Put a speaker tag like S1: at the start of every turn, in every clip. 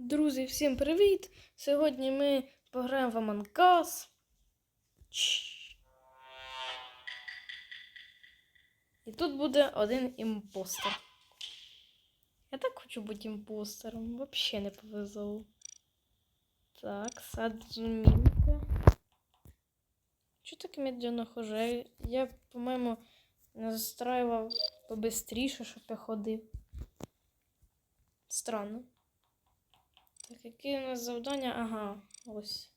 S1: Друзі, всім привіт! Сьогодні ми пограємо в. Чш. І тут буде один імпостер. Я так хочу бути імпостером. Взагалі не повезло. Так, саджмінка. Чого так медленно хожу? Я, по-моєму, настраював побистріше, щоб я ходив. Странно. Так, яке у нас завдання? Ага, ось.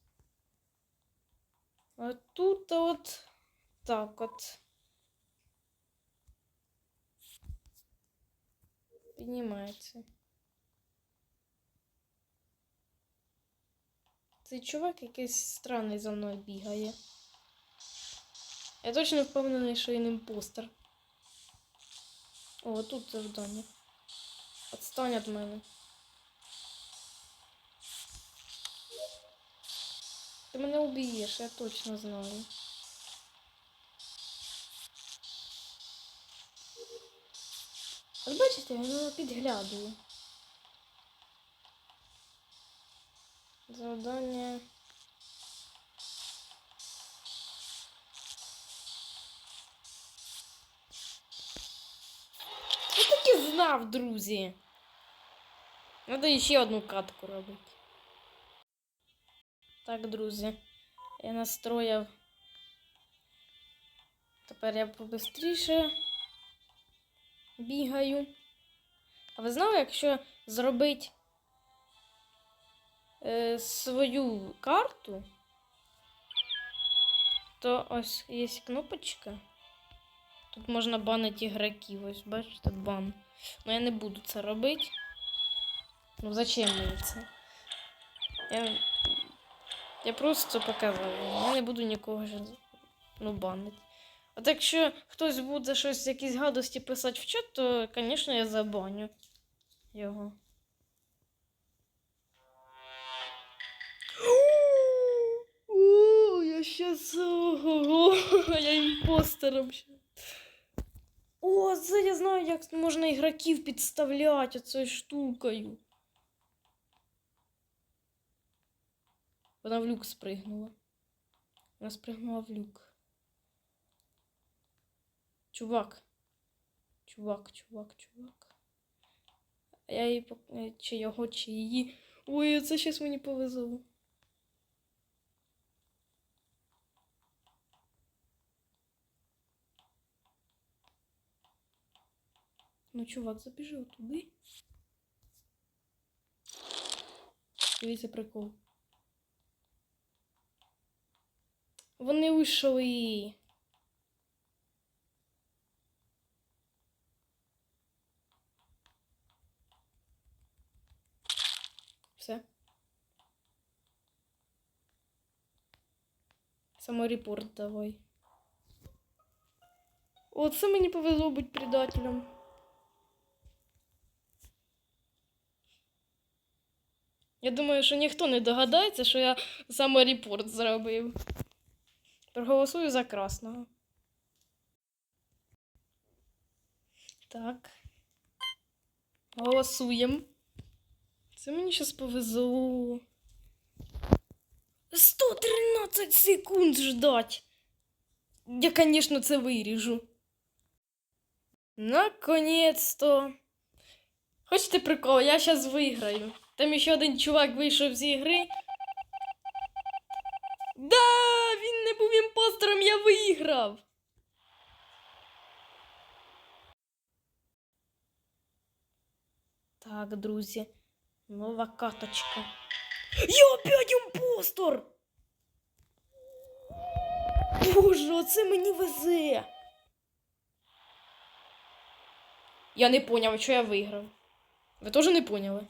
S1: А тут от так от. Піднімається. Цей чувак якийсь странний за мною бігає. Я точно впевнений, що він імпостер. О, тут завдання. Отстань від мене. Ти мене уб'єш, я точно знаю. Бачите, він підглядує. Завдання. Я так і знав, друзі. Надо ще одну катку робити. Так, друзі, я настроїв. Тепер я побистріше бігаю. А ви знали, якщо зробити е, свою карту, то ось є кнопочка. Тут можна банити ігроків. Ось бачите, бан. Ну я не буду це робити. Ну зачем мені це? Я я просто показав. Я не буду нікого ж ну, банити. От якщо хтось буде щось, якісь гадості писати в чат, то, звісно, я забаню його. Я щас. Ого, я імпостером ще. О, це я знаю, як можна ігроків підставляти оцею штукою. Вона в люк спригнула. Вона спригнула в люк. Чувак. Чувак, чувак, чувак. А я її е, чи його, чи її. Ой, це щось мені повезло. Ну, чувак, забіжи туди. Дивіться прикол. Вони ушли. Все. Саморепорт давай. Оце мені повезло бути предателем. Я думаю, що ніхто не догадається, що я саморепорт зробив. Проголосую за красного. Так. Голосуємо. Це мені зараз повезло. 113 секунд ждать. Я, конечно, це виріжу. Наконец-то. Хочете прикол? Я зараз виграю. Там ще один чувак вийшов з ігри. Да, він не був імпостером, я виграв. Так, друзі, нова каточка. Я опять імпостер! Боже, оце мені везе. Я не поняв, що я виграв. Ви теж не поняли?